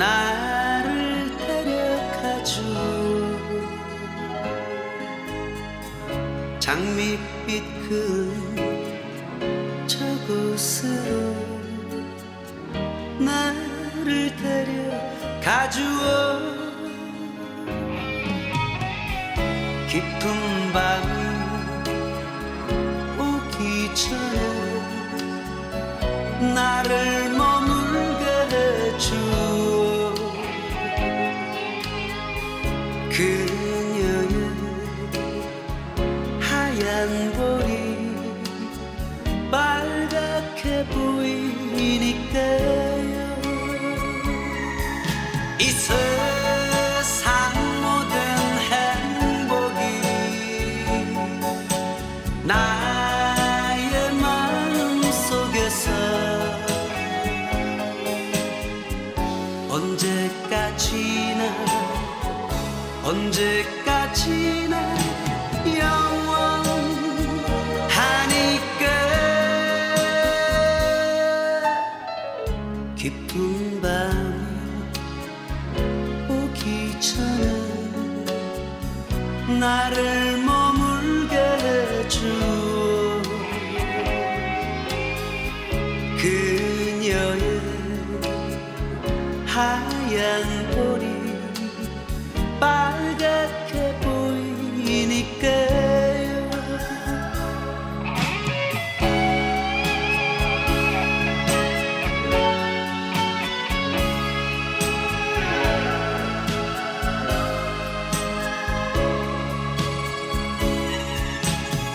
나를 데려가줘 장밋빛 그 저곳으로 나를 데려가주어. 깊은 밤이 오기 전에 나를 머물게 해줘 하얀 볼이 빨갛게 보이니까요. 이 세상 모든 행복이 나의 마음 속에서 언제까지나 언제까지나 영원 전에 나를 머물게 해줘. 그녀의 하얀 볼이 빨갛게 보이니까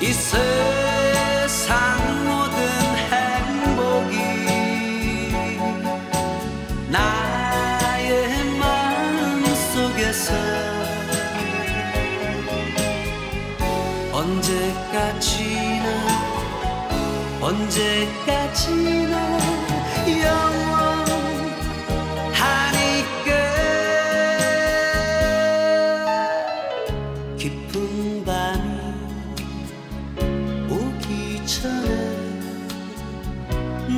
이 세상 모든 행복이 나의 마음 속에서 언제까지나 언제까지나 영원하니까 깊은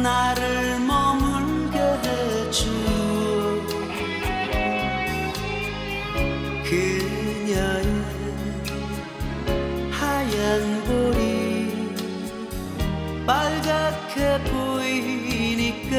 나를 머물게 해주. 그녀의 하얀 볼이 빨갛게 보이니까.